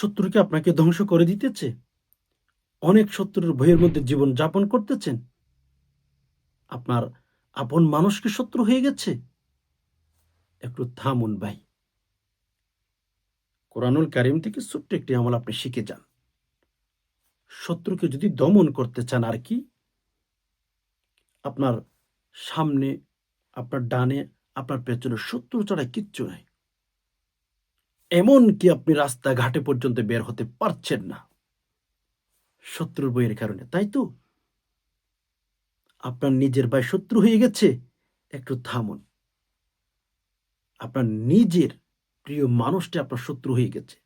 শত্রুকে আপনাকে ধ্বংস করে দিতেছে? অনেক শত্রুর ভয়ের মধ্যে জীবন যাপন করতেছেন। আপনার আপন মানুষকে শত্রু হয়ে গেছে? একটু থামুন ভাই। কোরআনুল কারিম থেকে ছোট্ট একটি আমল আপনি শিখে যান। শত্রুকে যদি দমন করতে চান আর কি? আপনার সামনে, আপনার ডানে, আপনার পেছনে শত্রু ছাড়া কিচ্ছু নাই। এমন কি আপনি রাস্তাঘাটে পর্যন্ত বের হতে পারছেন না? শত্রুর বইয়ের কারণে, তাই তো? আপনার নিজের ভাই শত্রু হয়ে গেছে, একটু থামুন। আপনার নিজের প্রিয় মানুষটা আপনার শত্রু হয়ে গেছে।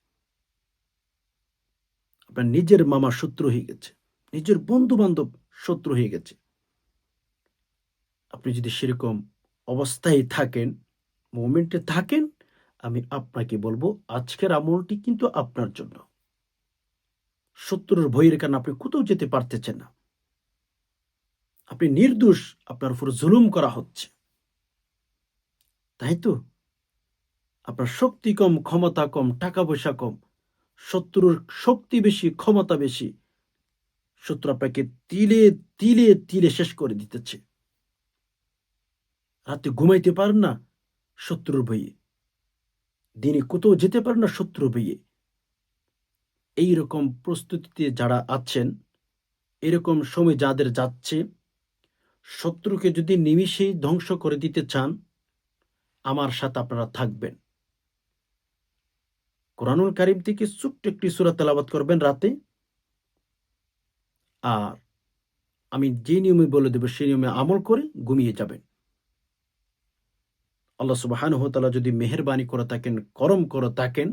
আপনার নিজের মামা শত্রু হয়ে গেছে, নিজের বন্ধু বান্ধব শত্রু হয়ে গেছে। আপনি যদি সেরকম অবস্থায় থাকেন, মোমেন্টে থাকেন আপনাকে বলব, আজকের আমলটি কিন্তু আপনার জন্য। শত্রুর ভয়ের কারণে আপনি কোথাও যেতে পারতেছেন না। আপনি নির্দোষ, আপনার উপর জুলুম করা হচ্ছে। তাই তো? আপনার শক্তি কম, ক্ষমতা কম টাকা পয়সা কম, শত্রুর শক্তি বেশি, ক্ষমতা বেশি, শত্রু আপনাকে তিলে তিলে তিলে শেষ করে দিতেছে। রাতে ঘুমাইতে পারেন না শত্রুর ভয়ে। দিনে কোথাও যেতে পারেন না শত্রুর ভয়ে এইরকম প্রস্তুতিতে যারা আছেন, এরকম সময় যাদের যাচ্ছে, শত্রুকে যদি নিমিষেই ধ্বংস করে দিতে চান, আমার সাথে আপনারা থাকবেন। কোরআনুল কারিম থেকে ছোট্ট একটি সুরা তেলাবাত করবেন রাতে। আর আমি যে নিয়মে বলে দেব সেই নিয়মে আমল করে ঘুমিয়ে যাবেন। আল্লাহ সুবাহান তালা যদি মেহরবানি করে থাকেন, করম করে থাকেন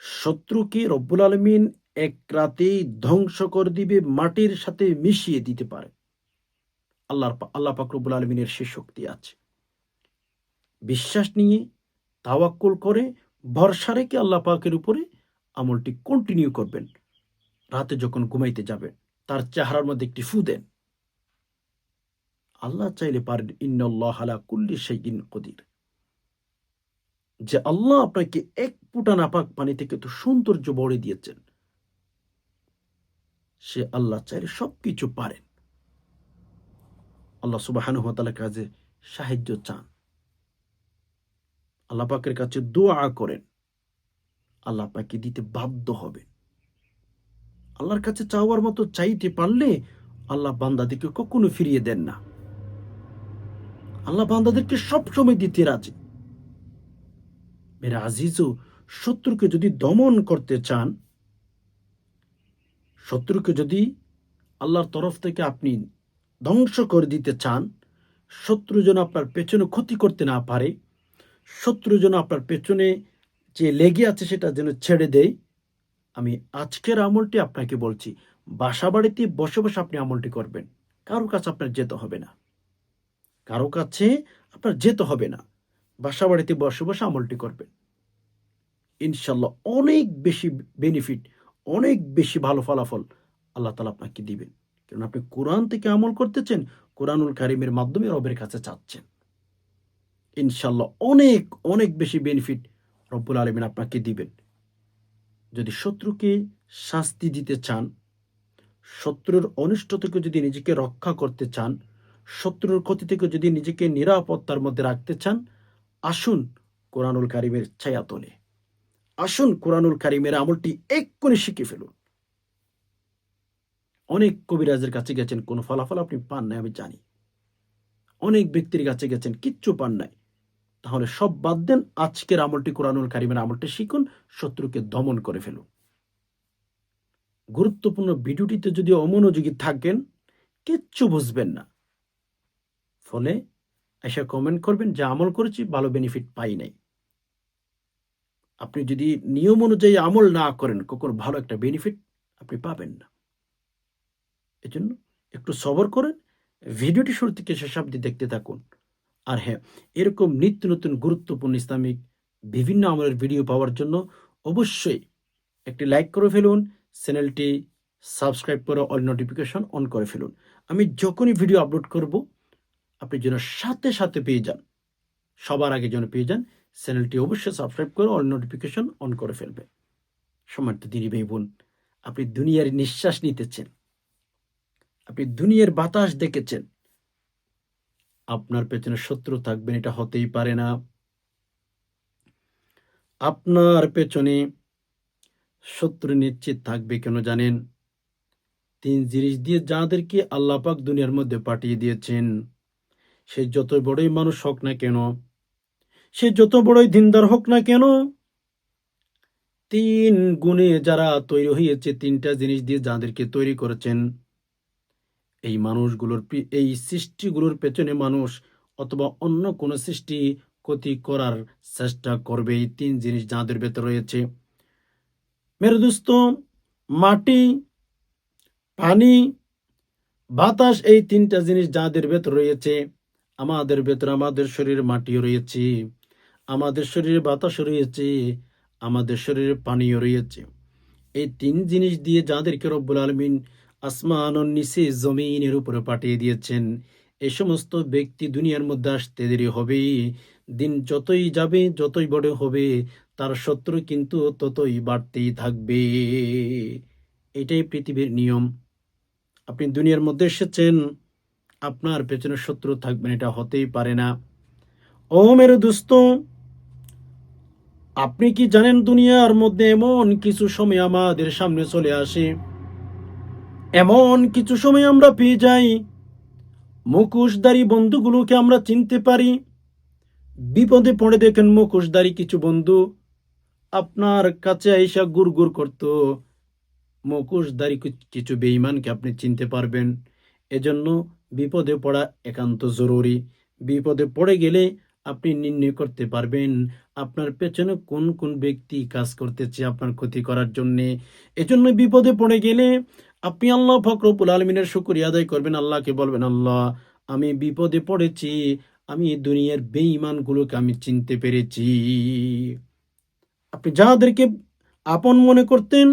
শত্রুকে রব্বুল আলমিন এক রাতেই ধ্বংস করে দিবে, মাটির সাথে মিশিয়ে দিতে পারে? আল্লাহর আল্লাহ পাক রব্বুল আলমিনের সে শক্তি আছে। বিশ্বাস নিয়ে তাওয়াক্কুল করে, ভরসা রেখে আল্লাহ পাকের উপরে আমলটি কন্টিনিউ করবেন। রাতে যখন ঘুমাইতে যাবেন, তার চেহারার মধ্যে একটি ফু দেন। আল্লাহ চাইলে পারেন ইন্নআল্লাহ আলা কুল্লি শাইইন কদির। যে আল্লাহ আপনাকে এক ফুটা নাপাক পানি থেকে তো সৌন্দর্য বড়ে দিয়েছেন। সে আল্লাহ চাইলে সবকিছু পারেন। আল্লাহ সুবাহানু সুবাহানুহতালার কাছে সাহায্য চান। আল্লাহ পাকের কাছে দোয়া করেন। আল্লাহ পাকে দিতে বাধ্য হবেন। আল্লাহর কাছে চাওয়ার মতো চাইতে পারলে আল্লাহ বান্দাদেরকে কখনো ফিরিয়ে দেন না। আল্লাহ বান্দাদেরকে সবসময় দিতে রাজি। মেরা আজিজও শত্রুকে যদি দমন করতে চান, শত্রুকে যদি আল্লাহর তরফ থেকে আপনি ধ্বংস করে দিতে চান, শত্রু যেন আপনার পেছনে ক্ষতি করতে না পারে, শত্রু যেন আপনার পেছনে যে লেগে আছে সেটা যেন ছেড়ে দেয়, আমি আজকের আমলটি আপনাকে বলছি, বাসা বাড়িতে বসে বসে আপনি আমলটি করবেন কারোর কাছে আপনার যেতে হবে না। কারও কাছে আপনার যেতে হবে না। বাসা বাড়িতে বসে বসে আমলটি করবেন। ইনশাল্লাহ অনেক বেশি বেনিফিট অনেক বেশি ভালো ফলাফল আল্লাহ তালা আপনাকে দিবেন। কারণ আপনি কোরআন থেকে আমল করতেছেন, কোরআনুল কারিমের মাধ্যমে রবের কাছে চাচ্ছেন। ইনশাল্লাহ অনেক অনেক বেশি বেনিফিট রব্বুল আলমিন আপনাকে দিবেন। যদি শত্রুকে শাস্তি দিতে চান, শত্রুর অনিষ্ট থেকে যদি নিজেকে রক্ষা করতে চান শত্রুর ক্ষতি থেকে যদি নিজেকে নিরাপত্তার মধ্যে রাখতে চান, আসুন কোরআনুল কারিমের ছায়া তোলে। আসুন কোরআনুল কারিমের আমলটি এক্ষুনি শিখে ফেলুন। অনেক কবিরাজের কাছে গেছেন, কোনো ফলাফল আপনি পান নাই, আমি জানি। অনেক ব্যক্তির কাছে গেছেন, কিচ্ছু পান নাই। তাহলে সব বাদ দেন, আজকের আমলটি, কোরআনুল কারিমের আমলটি শিখুন, শত্রুকে দমন করে ফেলুন। গুরুত্বপূর্ণ ভিডিওটিতে যদি অমনোযোগী থাকেন, কিচ্ছু বুঝবেন না। ফলে এসে কমেন্ট করবেন, যে আমল করেছি, ভালো বেনিফিট পাই নাই। আপনি যদি নিয়ম অনুযায়ী আমল না করেন, কখনো ভালো একটা বেনিফিট আপনি পাবেন না। এজন্য একটু সবর করেন ভিডিওটি শুরু থেকে শেষ অব্দি দেখতে থাকুন। আর হ্যাঁ এরকম নিত্য নতুন গুরুত্বপূর্ণ ইসলামিক বিভিন্ন আমলের ভিডিও পাওয়ার জন্য অবশ্যই একটি লাইক করে ফেলুন চ্যানেলটি সাবস্ক্রাইব করে অল নোটিফিকেশন অন করে ফেলুন। আমি যখনই ভিডিও আপলোড করব আপনি যেন সাথে সাথে পেয়ে যান। সবার আগে যেন পেয়ে যান, চ্যানেলটি অবশ্যই সাবস্ক্রাইব করে অল নোটিফিকেশন অন করে ফেলবে। সম্মানিত দিনী ভাই বোন, আপনি দুনিয়ার নিঃশ্বাস নিতেছেন। আপনি দুনিয়ার বাতাস দেখেছেন। আপনার পেছনে শত্রু থাকবেন এটা হতেই পারে না। আপনার পেছনে শত্রু নিশ্চিত থাকবে কেন জানেন? তিন জিনিস দিয়ে যাদেরকে আল্লাহ পাক দুনিয়ার মধ্যে পাঠিয়ে দিয়েছেন। সে যত বড়ই মানুষ হোক না কেন, সে যত বড়ই দিনদার হোক না কেন, তিন গুণে যারা তৈরি হয়েছে, তিনটা জিনিস দিয়ে যাদেরকে তৈরি করেছেন, এই মানুষগুলোর এই সৃষ্টিগুলোর পেছনে মানুষ অথবা অন্য কোনো সৃষ্টি ক্ষতি করার চেষ্টা করবে, এই তিন জিনিস যাদের ভেতর রয়েছে। মেরে মাটি, পানি, বাতাস, এই তিনটা জিনিস যাদের ভেতর রয়েছে আমাদের ভেতর আমাদের শরীরে মাটিও রয়েছে, আমাদের শরীরে বাতাসও রয়েছে, আমাদের শরীরে পানিও রয়েছে। এই তিন জিনিস দিয়ে যাদেরকে রব্বুল আলমিন আসমান ও নিচে জমিনের উপরে পাঠিয়ে দিয়েছেন, এ সমস্ত ব্যক্তি দুনিয়ার মধ্যে আসতে দেরি হবে। দিন যতই যাবে, যতই বড় হবে, তার শত্রু কিন্তু ততই বাড়তেই থাকবে। এটাই পৃথিবীর নিয়ম। আপনি দুনিয়ার মধ্যে এসেছেন আপনার পেছনে শত্রু থাকবেন, এটা হতেই পারে না। ও মেরে দোস্ত, আপনি কি জানেন দুনিয়ার মধ্যে এমন কিছু সময় আমাদের সামনে চলে আসে? এমন কিছু সময় আমরা পেয়ে যাই, মুখোশধারী বন্ধুগুলোকে আমরা চিনতে পারি। বিপদে পড়ে দেখেন মুখোশধারী কিছু বন্ধু, আপনার কাছে আইসা গুড় গুড় করতো। মুখোশধারী কি- কিছু বেইমানকে আপনি চিনতে পারবেন। এজন্য বিপদে পড়া একান্ত জরুরি। বিপদে পড়ে গেলে আপনি নির্ণয় করতে পারবেন আপনার পেছনে কোন কোন ব্যক্তি কাজ করতেছে আপনার ক্ষতি করার জন্যে। এজন্য বিপদে পড়ে গেলে আপনি আল্লাহ ফকরবুল আলমিনের শুকরিয়া আদায় করবেন, আল্লাহকে বলবেন, আল্লাহ, আমি বিপদে পড়েছি, আমি দুনিয়ার বেঈমানগুলোকে আমি চিনতে পেরেছি। আপনি যাদেরকে আপন মনে করতেন,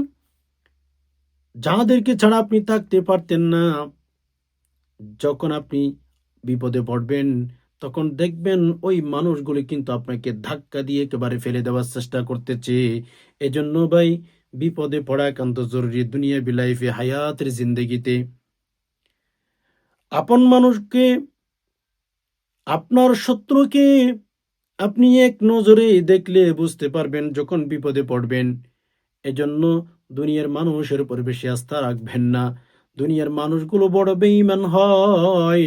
যাদেরকে ছাড়া আপনি থাকতে পারতেন না যখন আপনি বিপদে পড়বেন, তখন দেখবেন ওই মানুষগুলি কিন্তু আপনাকে ধাক্কা দিয়ে একেবারে ফেলে দেওয়ার চেষ্টা করতেছে। এজন্য ভাই, বিপদে পড়া একান্ত জরুরি দুনিয়া বিলাইফে হায়াতের জিন্দগিতে। আপন মানুষকে, আপনার শত্রুকে আপনি এক নজরে দেখলে বুঝতে পারবেন যখন বিপদে পড়বেন। এজন্য দুনিয়ার মানুষের উপর বেশি আস্থা রাখবেন না। দুনিয়ার মানুষগুলো বড় বেঈমান হয়।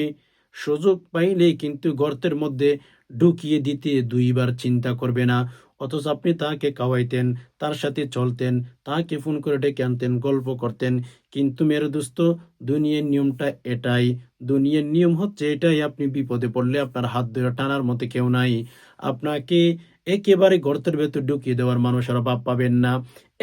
সুযোগ পাইলে কিন্তু গর্তের মধ্যে ঢুকিয়ে দিতে দুইবার চিন্তা করবে না। অথচ আপনি তাকে খাওয়াইতেন, তার সাথে চলতেন, তাকে ফোন করে ডেকে আনতেন, গল্প করতেন। কিন্তু মেরে দোস্ত, দুনিয়ার নিয়মটা এটাই। দুনিয়ার নিয়ম হচ্ছে এটাই, আপনি বিপদে পড়লে আপনার হাত ধরে টানার মতো কেউ নাই। আপনাকে একেবারে গর্তের ভেতর ঢুকিয়ে দেওয়ার মানুষের বাপ পাবেন না।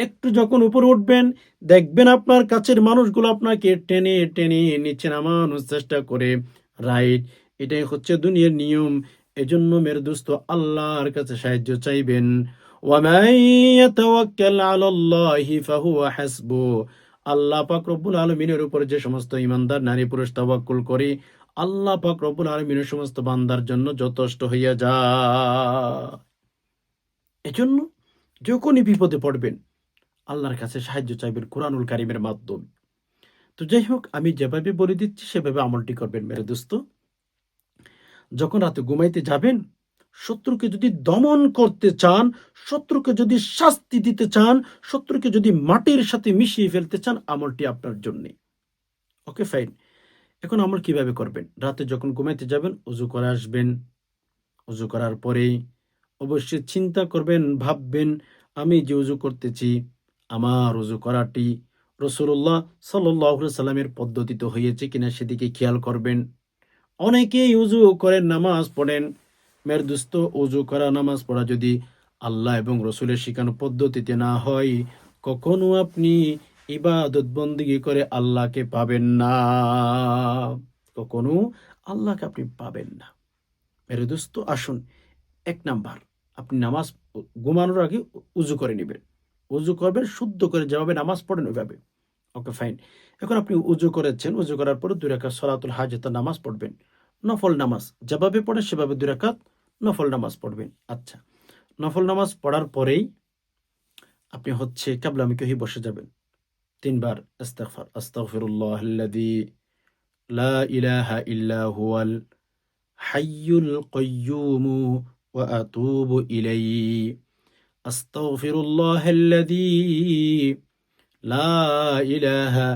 একটু যখন উপরে উঠবেন, দেখবেন আপনার কাছের মানুষগুলো আপনাকে টেনে টেনে নিচে নামানোর চেষ্টা করে। রাইট এটাই হচ্ছে দুনিয়ার নিয়ম। এজন্য মেরে দোস্ত, আল্লাহর কাছে সাহায্য চাইবেন। আল্লাহ পাক আলমিনের উপর যে সমস্ত ইমানদার নারী পুরুষ তবাক্কুল করে, আল্লাহ পাক রব্বুল আলমিনের সমস্ত বান্দার জন্য যথেষ্ট হইয়া যায় এজন্য যখনই বিপদে পড়বেন, আল্লাহর কাছে সাহায্য চাইবেন কোরআনুল কারিমের মাধ্যমে। তো যাই হোক, আমি যেভাবে বলে দিচ্ছি, সেভাবে আমলটি করবেন মেরে দোস্ত। যখন রাতে ঘুমাইতে যাবেন, শত্রুকে যদি দমন করতে চান, শত্রুকে যদি শাস্তি দিতে চান, শত্রুকে যদি মাটির সাথে মিশিয়ে ফেলতে চান, আমলটি আপনার জন্যে। Okay, fine. এখন আমল কীভাবে করবেন? রাতে যখন ঘুমাইতে যাবেন, উজু করে আসবেন। উজু করার পরে অবশ্যই চিন্তা করবেন, ভাববেন, আমি যে উজু করতেছি, আমার উজু করাটি রসুল্লাহ সাল্লাহ সাল্লামের পদ্ধতিতে হয়েছে কিনা সেদিকে খেয়াল করবেন। অনেকেই উজু করেন নামাজ পড়েন। মের দুস্ত উজু করা, নামাজ পড়া যদি আল্লাহ এবং রসুলের শিখানো পদ্ধতিতে না হয়, কখনো আপনি ইবাদত বন্দিগি করে আল্লাহকে পাবেন না। কখনো আল্লাহকে আপনি পাবেন না। মেরে দোস্ত আসুন, এক নাম্বার। আপনি নামাজ ঘুমানোর আগে উজু করে নেবেন। উজু করবেন, শুদ্ধ করে যেভাবে নামাজ পড়েন ওইভাবে। Okay, fine. এখন আপনি উজু করেছেন, উজু করার পরে দুই রাকাত সলাতুল হাজেতা নামাজ পড়বেন। নফল নামাজ, যেভাবে পড়েন সেভাবে দুই নফল নামাজ পড়বেন। আচ্ছা নফল নামাজ পড়ার পরেই আপনি হচ্ছে কাবলামুখী হয়ে বসে যাবেন। তিনবার ইস্তেগফার আস্তাগফিরুল্লাহ লা ইলাহা ইল্লা হুয়াল হাইয়ুল কাইয়্যুম ওয়া আতুবু ইলাইহি আস্তাগফিরুল্লাহ আল্লাযী লা ইলাহা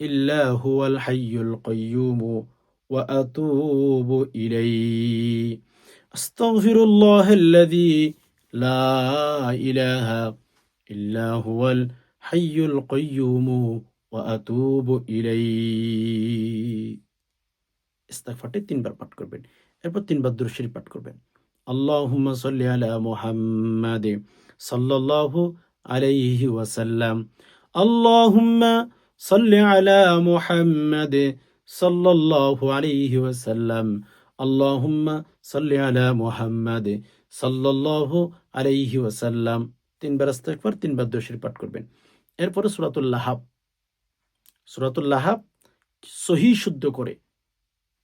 ইল্লা হুয়াল হাইয়ুল কাইয়্যুম ওয়া আতুবু ইলাইহি আস্তাগফিরুল্লাহ আল্লাযী লা ইলাহা ইল্লা হুয়াল হাইয়ুল কাইয়্যুম ওয়া আতুবু ইলাইহি ইস্তেগফারটি তিনবার পাঠ করবেন এরপর তিনবার দুরূদ শরীফ পাঠ করবেন আল্লাহুম্মা সাল্লি আলা মুহাম্মাদ সাল্লাল্লাহু আলাইহি ওয়াসাল্লাম। আল্লাহুম্মা সাল্লি আলা মুহাম্মাদ সাল্লাল্লাহু আলাইহি ওয়াসাল্লাম। আল্লাহুম্মা সাল্লি আলা মুহাম্মাদ সাল্লাল্লাহু আলাইহি ওয়াসাল্লাম। তিনবার ইস্তেগফার, তিনবার শরীফ পাঠ করবেন। এরপরে সূরাতুল লাহাব। লাহাব সহি শুদ্ধ করে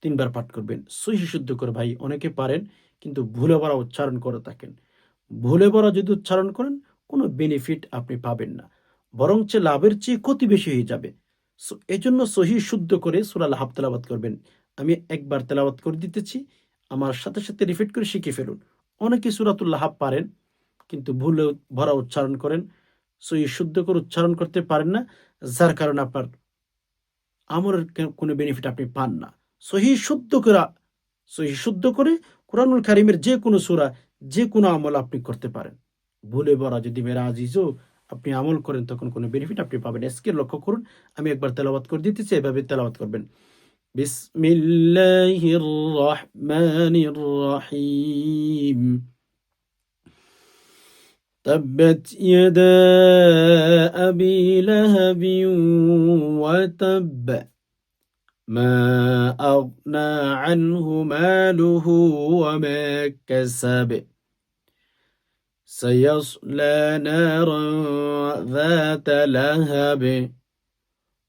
তিনবার পাঠ করবেন। সহি শুদ্ধ করে ভাই, অনেকে পারেন কিন্তু ভুলে বড়া উচ্চারণ করে থাকেন। ভুলে বড়া যদি উচ্চারণ করেন, কোনো বেনিফিট আপনি পাবেন না। বরঞ্চ লাভের চেয়ে ক্ষতি বেশি হয়ে যাবে। এই জন্য সহি শুদ্ধ করে সুরা হাফ তেলাবাত করবেন। আমি একবার তেলাবাত করে দিতেছি। আমার সাথে সাথে রিপিট করে শিখে ফেলুন। অনেকে সুরাতুল লাহাব পারেন, কিন্তু ভুলে ভরা উচ্চারণ করেন, সহি শুদ্ধ করে উচ্চারণ করতে পারেন না। যার কারণে আপনার আমলের কোনো বেনিফিট আপনি পান না। সহি শুদ্ধ করা, সহি শুদ্ধ করে কোরআনুল কারিমের যে কোনো সূরা যে কোনো আমল আপনি করতে পারেন ভুলে বরা যদি মেরা আজিজও আপনি আমল করেন তখন কোনো বেনিফিট আপনি পাবেন এসকে লক্ষ্য করুন আমি একবার তেলাওয়াত করে দিতেছি এভাবে তেলাওয়াত করবেন বিসমিল্লাহির রহমানির রহিম تبت يدا أبي لهب وتب ما أغنى عنه ماله وما كسب سيصلى نارا ذات لهب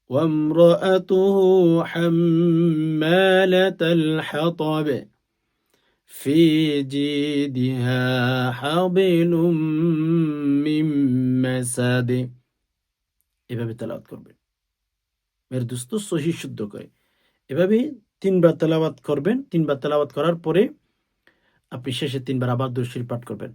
وامرأته حمالة الحطب في جيدها حبل من مسد এভাবে তেলাওয়াত করবেন মেরে দোস্ত সহি শুদ্ধ করে এভাবে তিনবার তেলাওয়াত করবেন, তিনবার তেলাওয়াত করার পরে আপনি শেষে তিনবার আবার দুরশির পাঠ করবেন।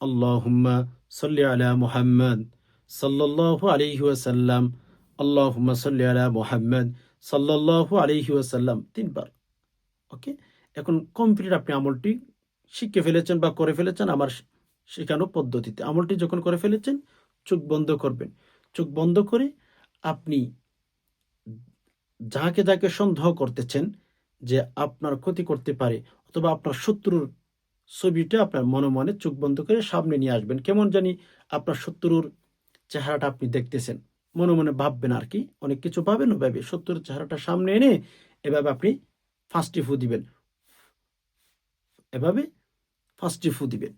আল্লাহুম্মা সাল্লি আলা মুহাম্মদ সাল্লাল্লাহু আলাইহি ওয়াসাল্লাম, আল্লাহুম্মা সাল্লি আলা মুহাম্মদ সাল্লাল্লাহু আলাইহি ওয়াসাল্লাম তিনবার। ওকে? এখন কমপ্লিট আপনি আমলটি শিখে ফেলেছেন বা করে ফেলেছেন আমার শেখানো পদ্ধতিতে। আমলটি যখন করে ফেলেছেন, চোখ বন্ধ করবেন। চোখ বন্ধ করে আপনি যাকে যাকে সন্দেহ করতেছেন যে আপনার ক্ষতি করতে পারে অথবা আপনার শত্রুর ছবিটা আপনার মনে মনে চোখ বন্ধ করে সামনে নিয়ে আসবেন, কেমন জানি আপনার শত্রুর চেহারাটা আপনি দেখতেছেন। মনে মনে ভাববেন আর কি, অনেক কিছু পাবেন ওভাবে। শত্রুর চেহারাটা সামনে এনে এভাবে আপনি ফার্স্টে ফু দিবেন। এভাবে ফার্স্টে ফু দিবেন।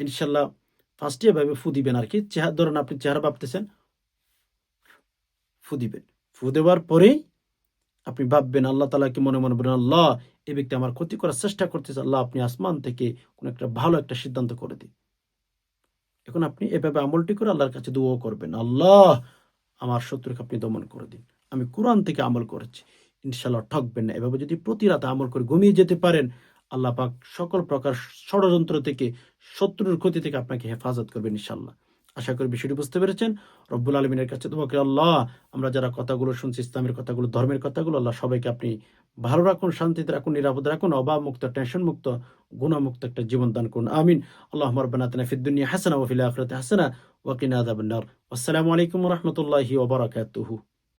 ইনশাল্লাহ ফার্স্টে এভাবে ফু দিবেন আর কি। চেহারা ধরুন আপনি চেহারা ভাবতেছেন, ফু দিবেন। ফু দেওয়ার পরেই আপনি ভাববেন, আল্লাহ তালাকে মনে মনে বলেন, আল্লাহ এই ব্যক্তি আমার ক্ষতি করার চেষ্টা করতেছে, আল্লাহ, আপনি আসমান থেকে কোনো একটা ভালো একটা সিদ্ধান্ত করে দিন। এখন আপনি এভাবে আমলটি করে আল্লাহর কাছে দোয়া করবেন, আল্লাহ, আমার শত্রুকে আপনি দমন করে দিন। আমি কোরআন থেকে আমল করেছি ইনশাল্লাহ ঠকবেন না। এভাবে যদি প্রতি রাতে আমল করে ঘুমিয়ে যেতে পারেন, আল্লাহ পাক সকল প্রকার ষড়যন্ত্র থেকে, শত্রুর ক্ষতি থেকে আপনাকে হেফাজত করবেন ইনশাল্লাহ আশা করি বিষয়টি বুঝতে পেরেছেন। রব্বুল আলমিনের কাছে তোমাকে আল্লাহ, আমরা যারা কথাগুলো শুনছি, ইসলামের কথাগুলো, ধর্মের কথাগুলো, আল্লাহ সবাইকে আপনি ভালো রাখুন, শান্তিতে রাখুন, নিরাপদ রাখুন অভাব মুক্ত টেনশন মুক্ত গুণামুক্ত একটা জীবন দান করুন। আমিন। আল্লাহ আমার তানা ফিদ্দুনিয়া হাসানা ওফিল আখিরাতি হাসানা ওয়াকিনা আসসালামু আলাইকুম রহমতুল্লাহি ওবরাকাতুহু